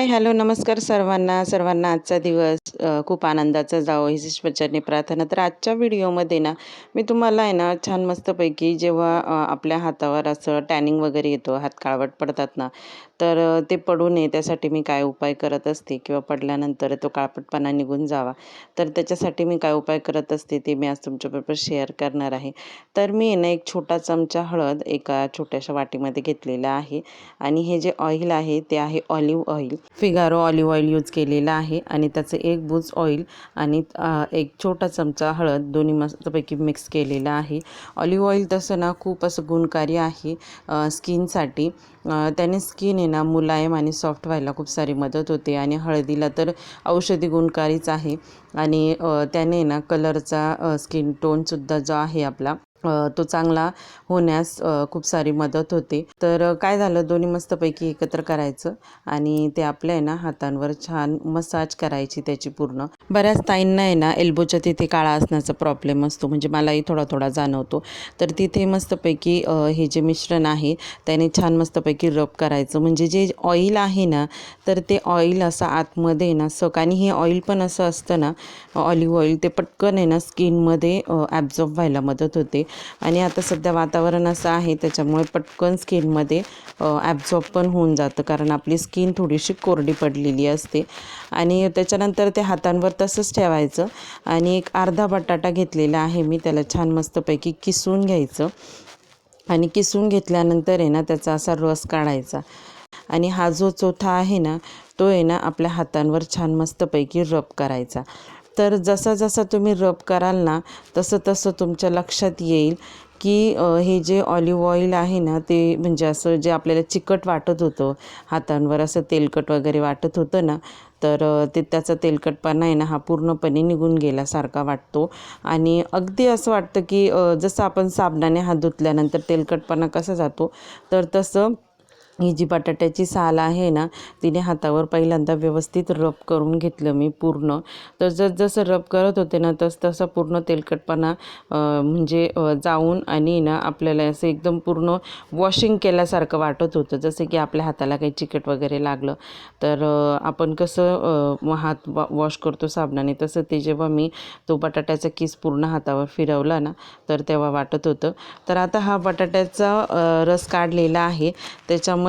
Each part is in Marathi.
हाय हॅलो नमस्कार सर्वांना. सर्वांना आजचा दिवस खूप आनंदाचा जावो ही शिष्पचरणी प्रार्थना. तर आजच्या व्हिडिओमध्ये ना मी तुम्हाला आहे ना छान मस्तपैकी जेव्हा आपल्या हातावर असं टॅनिंग वगैरे येतो हात काळवट पडतात ना तर ते पडू नये. त्यासाठी मी काय उपाय करत असते किंवा पडल्यानंतर तो काळपटपणा निघून जावा. तर त्याच्यासाठी मी काय उपाय करत असते ते मी आज तुमच्याबरोबर शेअर करणार आहे. तर मी ना एक छोटा चमचा हळद एका छोट्याशा वाटीमध्ये घेतलेला आहे. आणि हे जे ऑइल आहे ते आहे olive oil. Figaro olive oil use केलेला आहे आणि त्याचं एक बूज ऑइल आणि एक छोटा चमचा हळद दोन्ही मस्तपैकी मिक्स केलेला आहे. ऑलिव्ह ऑइल तसं ना खूप असं गुणकारी आहे स्किनसाठी. त्याने स्किन आहे ना मुलायम आणि सॉफ्ट व्हायला खूप सारी मदत होते आणि हळदीला तर औषधी गुणकारीच आहे. आणि त्याने ना कलरचा स्किन टोनसुद्धा जो आहे आपला तो चांगला होण्यास खूप सारी मदत होते. तर काय झालं? दोन्ही मस्तपैकी एकत्र करायचं आणि ते आपल्या आहे ना हातांवर छान मसाज करायची त्याची पूर्ण. बऱ्याच ताईंना आहे ना एल्बोच्या तिथे काळा असण्याचा प्रॉब्लेम असतो. म्हणजे मलाही थोडा थोडा जाणवतो. तर तिथे मस्तपैकी हे जे मिश्रण आहे त्याने छान मस्तपैकी रब करायचं. म्हणजे जे ऑइल आहे ना तर ते ऑइल असं आतमध्ये आहे ना सक आणि हे ऑइल पण असं असतं ना ऑलिव्ह ऑइल ते पटकन आहे ना स्किनमध्ये ॲब्झॉर्ब व्हायला मदत होते. आणि आता सध्या वातावरण असं आहे त्याच्यामुळे पटकन स्किनमध्ये ॲब्झॉर्ब पण होऊन जातं. कारण आपली स्किन थोडीशी कोरडी पडलेली असते. आणि त्याच्यानंतर ते हातांवर तसंच ठेवायचं. आणि एक अर्धा बटाटा घेतलेला आहे मी त्याला छान मस्तपैकी किसून घ्यायचं. आणि किसून घेतल्यानंतर आहे ना त्याचा असा रस काढायचा. आणि हा जो चोथा आहे ना तो आहे ना आपल्या हातांवर छान मस्तपैकी रब करायचा. तर जसा जसा तुम्ही रब कराल ना तसं तसं तुमच्या लक्षात येईल की हे जे ऑलिव्ह ऑइल आहे ना ते म्हणजे असं जे आपल्याला चिकट वाटत होतं हातांवर असं तेलकट वगैरे वाटत होतं ना तर ते त्याचा तेलकटपणा आहे ना हा पूर्णपणे निघून गेल्यासारखा वाटतो. आणि अगदी असं वाटतं की जसं आपण साबणाने हात धुतल्यानंतर तेलकटपणा कसा जातो तर तसं ही जी बटाट्याची साल आहे ना तिने हातावर पहिल्यांदा व्यवस्थित रब करून घेतलं मी पूर्ण. तर जस जसं रब करत होते ना तस तसं पूर्ण तेलकटपणा म्हणजे जाऊन आणि ना आपल्याला असं एकदम पूर्ण वॉशिंग केल्यासारखं वाटत होतं. जसं की आपल्या हाताला काही चिकट वगैरे लागलं तर आपण कसं हात वॉ वॉश करतो साबणाने तसं ते जेव्हा मी तो बटाट्याचा किस पूर्ण हातावर फिरवला ना तर तेव्हा वाटत होतं. तर आता हा बटाट्याचा रस काढलेला आहे.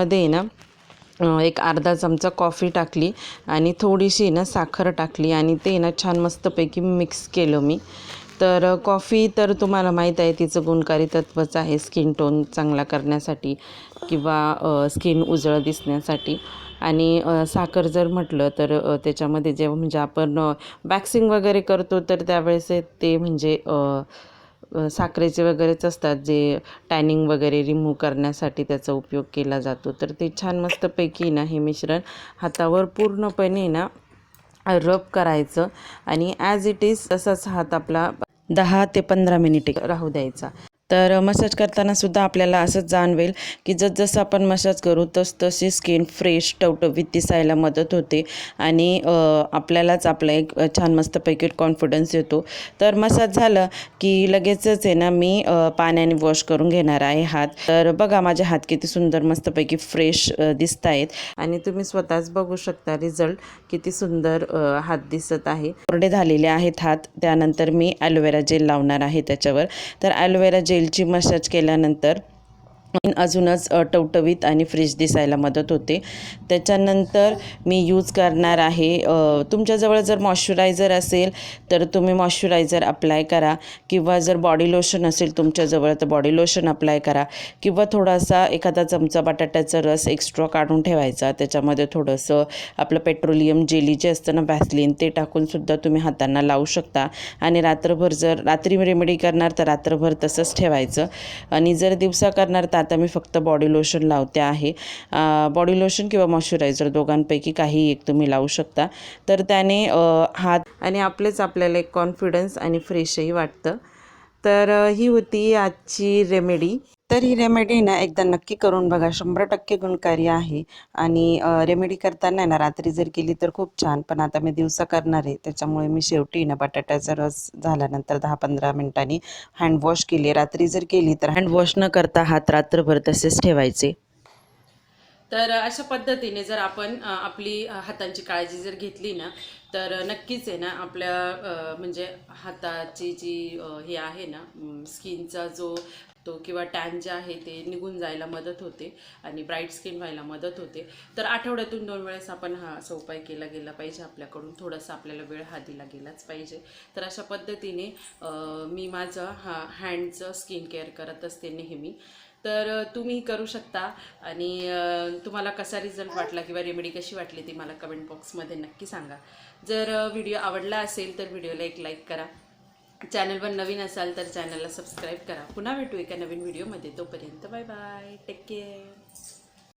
त्याच्यामध्ये ना एक अर्धा चमचा कॉफी टाकली आणि थोडीशी ना साखर टाकली आणि ते ना छान मस्तपैकी मिक्स केलं मी. तर कॉफी तर तुम्हाला माहीत आहे तिचं गुणकारी तत्वच आहे स्किन टोन चांगला करण्यासाठी किंवा स्किन उजळं दिसण्यासाठी. आणि साखर जर म्हटलं तर त्याच्यामध्ये जेव्हा म्हणजे आपण वॅक्सिंग वगैरे करतो तर त्यावेळेस ते म्हणजे साखरेचे वगैरेच असतात जे टॅनिंग वगैरे रिमूव्ह करण्यासाठी त्याचा उपयोग केला जातो. तर ते छान मस्तपैकी ना हे मिश्रण हातावर पूर्णपणे ना रब करायचं आणि ॲज इट इज तसाच हात आपला दहा ते पंधरा मिनिटे राहू द्यायचा. तर मसाज करताना सुद्धा आपल्याला असंच जाणवेल की जसजसं आपण मसाज करू तस तशी स्किन फ्रेश टवटवीत दिसायला मदत होते आणि आपल्यालाच आपला एक छान मस्तपैकी कॉन्फिडन्स येतो. तर मसाज झालं की लगेचच आहे ना मी पाण्याने वॉश करून घेणार आहे हात. तर बघा माझे हात किती सुंदर मस्तपैकी फ्रेश दिसत आहेत आणि तुम्ही स्वतःच बघू शकता रिझल्ट किती सुंदर हात दिसत आहे. कोरडे झालेले आहेत हात त्यानंतर मी ॲलोवेरा जेल लावणार आहे त्याच्यावर. तर ॲलोवेरा जेलची मसाज केल्यानंतर अजूनच टवटवीत आणि फ्रेश दिसायला मदत होते. त्याच्यानंतर मी यूज करणार आहे तुमच्याजवळ जर मॉइश्चरायझर असेल तर तुम्ही मॉइश्चरायझर अप्लाय करा. किंवा जर बॉडी लोशन असेल तुमच्याजवळ तर बॉडी लोशन अप्लाय करा. किंवा थोडासा एखादा चमचा बटाट्याचा रस एक्स्ट्रा काढून ठेवायचा. त्याच्यामध्ये थोडंसं आपलं पेट्रोलियम जेली जे असतं ना व्हॅसलिन ते टाकूनसुद्धा तुम्ही हातांना लावू शकता. आणि रात्रभर जर रात्री रेमेडी करणार तर रात्रभर तसंच ठेवायचं. आणि जर दिवसा करणार तर आता मी फक्त बॉडी लोशन लावते आहे. बॉडी लोशन किंवा मॉइश्चरायझर दोघांपैकी काही एक तुम्ही लावू शकता. तर त्याने हात आणि आपलेच आपल्याला एक कॉन्फिडन्स आणि फ्रेशही वाटतं. तर ही होती आजची रेमेडी तर ही रेमेडी ना एकदा नक्की करून बघा. शंभर टक्के गुणकारी आहे. आणि रेमेडी करताना ना रात्री जर केली तर खूप छान. पण आता मी दिवसा करणार आहे. त्याच्यामुळे मी शेवटी ना बटाट्याचा रस झाल्यानंतर दहा पंधरा मिनिटांनी हँडवॉश केली रात्री जर केली तर हँडवॉश न करता हात रात्रभर तसेच ठेवायचे. तर अशा पद्धतीने जर आपण आपली हातांची काळजी जर घेतली ना तर नक्कीच आहे ना आपल्या म्हणजे हाताची जी हे आहे ना स्किनचा जो तो किंवा टॅन जे आहे ते निघून जायला मदत होते आणि ब्राईट स्किन व्हायला मदत होते. तर आठवड्यातून दोन वेळेस आपण हा असा उपाय केला गेला पाहिजे. आपल्याकडून थोडासा आपल्याला वेळ हा दिला गेलाच पाहिजे. तर अशा पद्धतीने मी माझं हा हँडचं स्किन केअर करत असते नेहमी. तर तुम्ही करू शकता आणि तुम्हाला कसा रिझल्ट वाटला किंवा रेमेडी कशी वाटली ती मला कमेंट बॉक्समध्ये नक्की सांगा. जर व्हिडिओ आवडला असेल तर व्हिडिओला एक लाईक करा. चॅनलवर नवीन असाल तर चॅनलला सबस्क्राईब करा. पुन्हा भेटू एका नवीन व्हिडिओमध्ये. तोपर्यंत बाय बाय. Take care.